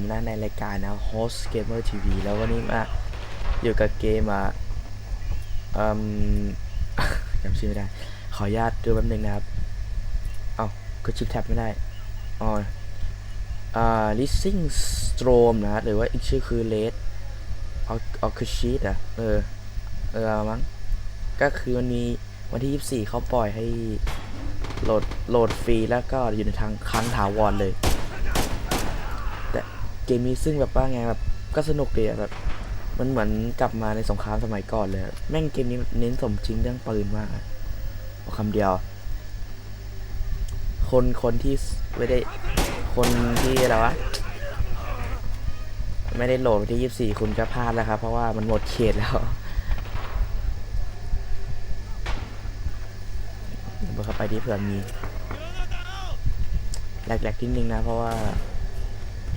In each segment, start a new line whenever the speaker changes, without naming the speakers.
ผมนะในรายการนะ Host Gamer TV แล้ววันนี้มาอยู่กับเกมอะอืมจำชื่อไม่ได้ ขออนุญาตดูแป๊บนึงนะครับ เอาก็ชิปแท็บไม่ได้อ๋ออ่า Lissing Storm นะหรือว่าอีกชื่อคือ Red o r c h i d อะ เออ เออมั้งก็คือวันนี้วันที่ 24 เขาปล่อยให้โหลดโหลดฟรีแล้วก็อยู่ในทางค้างถาวรเลย เกมนี้ซึ่งแบบว่าไงแบบก็สนุกดีอะแบบ มันเหมือนกลับมาในสงครามสมัยก่อนเลย แม่งเกมนี้เน้นสมจริงเรื่องปืนมากคำเดียว คนคนที่ไม่ได้ คนที่อะไรวะไม่ได้โหลดวันที่ 24 คุณก็พลาดแล้วครับ เพราะว่ามันหมดเขตแล้วเดี๋ยวเข้าไปที่เผื่อมีแหลกๆนิดนึงนะ เพราะว่า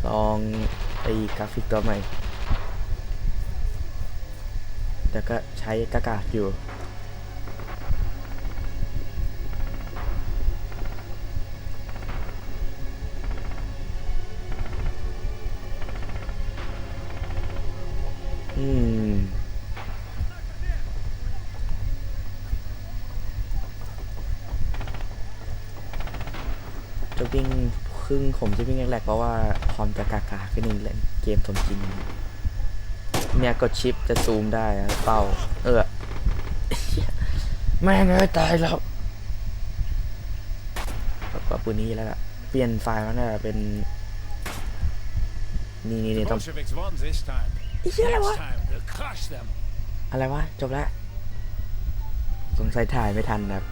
ลองไอ้กราฟิกตัวใหม่ แต่ก็ใช้กากาศอยู่ อืมจะวิ่ง ครึ่งผมจะวิ่งแรกๆเพราะว่าคอมจะกากาขึ้นนึงเล่นเกมสมจริง เนี่ยกดชิปจะซูมได้เป้าเออแม่งเอ้ยตายแล้วก็ปืนนี้แล้วล่ะ เปลี่ยนไฟล์มันน่ะเป็น นี่นี่นี่ต้องอะไรวะอะไรวะ จบแล้ว สงสัยถ่ายไม่ทันนะครับ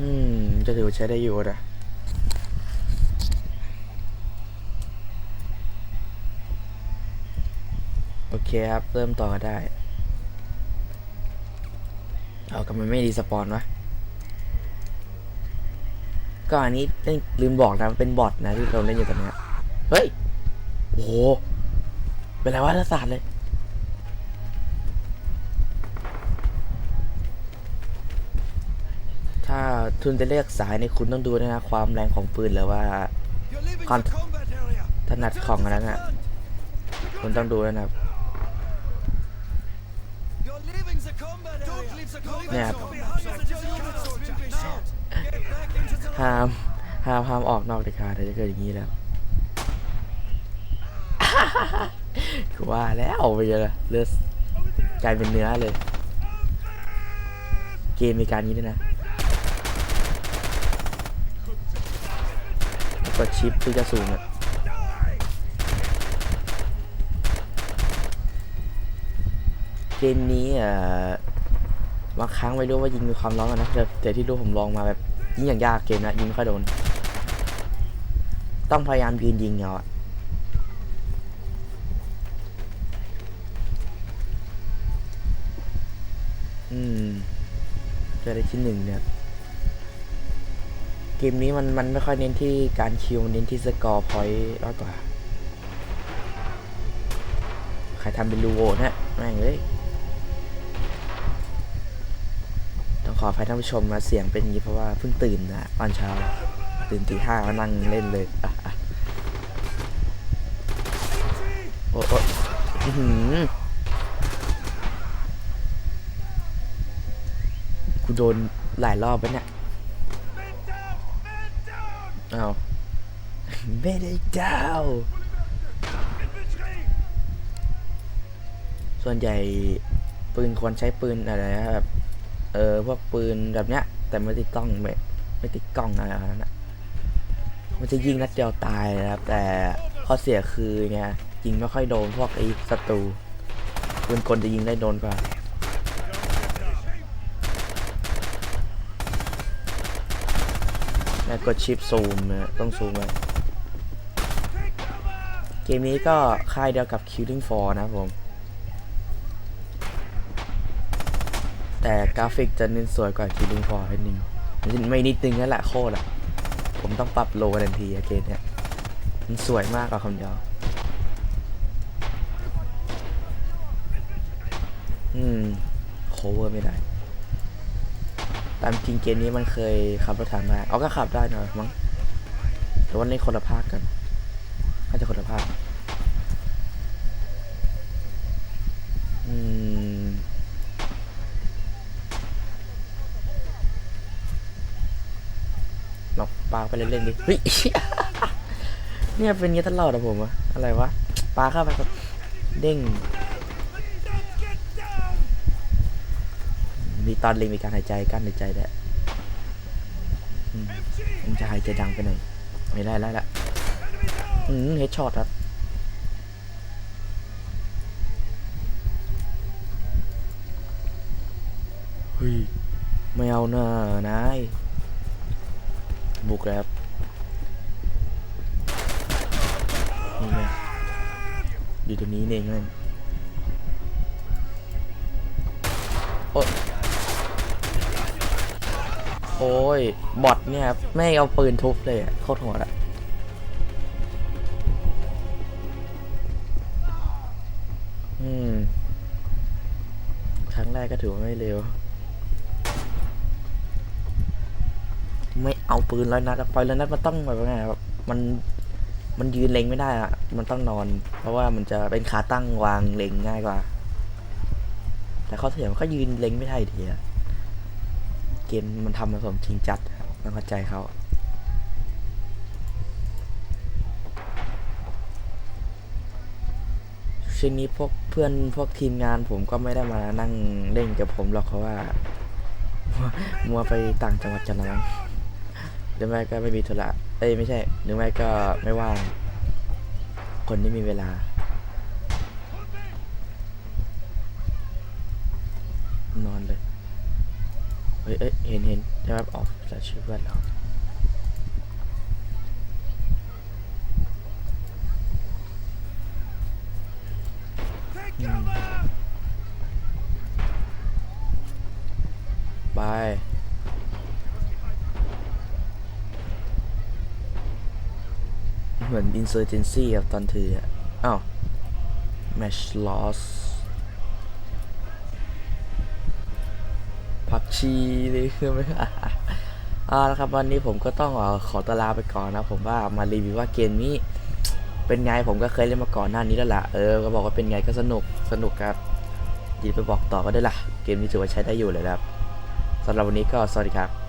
อืมจะถือว่าใช้ได้อยู่นะโอเคครับ เริ่มต่อได้ เอากำไมไม่รีสปอนวะ ก็อันนี้เล่นลืมบอกนะ เป็นบอทนะที่เราเล่นอยู่ตอนเนี้ยเฮ้ย โอ้โหเป็นไรวะรัศาสตร์เลย ถ้าทุนจะเลือกสายในคุณต้องดูด้วยนะความแรงของปืนหรือว่า
You're leaving
Can't-
the combat area.
ถนัดของอันนั้นอะคุณต้องดูนะครับ
You're leaving the combat area. Don't leave the combat
Yeah.
zone. Behind the German soldier. Now, get back into the
ห้ามห้ามห้ามออกนอกเด็ดขาดจะเกิดอย่างนี้แล้วคือว่าแล้วไปเลยเลือดกลายเป็นเนื้อเลย เกมมีการนี้ด้วยนะแล้ว กดชิปที่จะสูงอะเกมนี้อ่อบางครั้งไม่รู้ว่ายิงมีความร้อนอะนะแต่แต่ที่รู้ผมลองมาแบบยิงอย่างยากเกมนะยิงไม่ค่อยโดน ต้องพยายามยืนยิงเอาอะอืมจะได้ที่หนึ่งเนี่ย เกมนี้มันมันไม่ค่อยเน้นที่การคิวมันเน้นที่สกอร์พอยต์มากกว่า ใครทำเป็นลูโวนะแม่งเลยต้องขออภัยท่านผู้ชมมาเสียงเป็นอย่างนี้เพราะว่าเพิ่งตื่นนะตอนเช้า ตื่นตีห้ามานั่งเล่นเลยอะอะโอ้โหือกูโดนหลายรอบแล้วเนี่ย อ้าวไม่ได้เจ้า ส่วนใหญ่ปืนควรใช้ปืนอะไรนะแบบเออพวกปืนแบบเนี้ย แต่ไม่ติดกล้องไม่ไม่ติดกล้องอะไรแบบนั้นอะมันจะยิงนัดเดียวตายนะครับ แต่ข้อเสียคือไงยิงไม่ค่อยโดนพวกไอ้ศัตรูปืนกลจะยิงได้โดนกว่า แล้วกดชิปซูมนะต้องซูมไว้เกมนี้ก็ค่ายเดียวกับ Killing f o r นะผม แต่กราฟิกจะเน้นสวยกว่า Killing f o r นิดนึงไม่นิดนึงนั่นแหละโคตรอะผมต้องปรับโลทันทีเกมเนี้ยมันสวยมากกว่าคำเดียวอืม cover ไม่ได้ ตามจริงเกมนี้มันเคยขับรถถังได้เอาก็ขับได้หน่อยมั้งแต่ว่าในคนละภาคกันน่าจะคนละภาคอืมลองปาไปเล่นๆดิ เฮ้ย เนี่ยเป็นอย่างงี้ตลอดอะผมอะอะไรวะ ปลาเข้าไปแบบเด้ง มีตอนลิงมีการหายใจกั้นหายใจแหละอืมมันจะหายใจดังไปหน่อยไม่ได้แล้วละอืมเฮดช็อตครับเฮ้ยไม่เอาหน้านายบุกแล้วนี่ไงอยู่ตรงนี้เองนั่น โอ้ย บอทเนี่ยไม่เอาปืนทุบเลยโคตรโหดอะอืม ครั้งแรกก็ถือว่าไม่เร็ว ไม่เอาปืนร้อยนัดอะปล่อยร้อยนัดมันต้องแบบว่าไงแบบมันมันยืนเล็งไม่ได้อะมันต้องนอน เพราะว่ามันจะเป็นขาตั้งวางเล็งง่ายกว่า แต่เขาเสียมันก็ยืนเล็งไม่ได้อยู่ดีอะ เกมมันทำมาสมจริงจัดอะต้องเข้าใจเขาช่วงนี้พวกเพื่อนพวกทีมงานผมก็ไม่ได้มานั่งเล่นกับผมหรอกเพราะว่า มัวไปต่างจังหวัดกันแล้วหรือไม่ก็ไม่มีธุระเอ้ยไม่ใช่หรือไม่ก็ไม่ว่างคนที่มีเวลา นอนเลย ฮ้ยเอ้ยเห็นเห็นใช่ไหมออกจากชื่อเพื่อนเรา
Take cover!
บายเหมือน insurgency กับตอนถืออ้าว match loss ชีเลยคือไม่อ่าแล้วครับวันนี้ผมก็ต้องขอตลาไปก่อนนะ ผมว่ามารีวิวว่าเกมนี้ เป็นไงผมก็เคยเล่นมาก่อนหน้านี้แล้วล่ะเออก็บอกว่าเป็นไงก็สนุกสนุกครับยินไปบอกต่อก็ได้ล่ะ เกมนี้ถือว่าใช้ได้อยู่เลยครับสำหรับวันนี้ก็สวัสดีครับ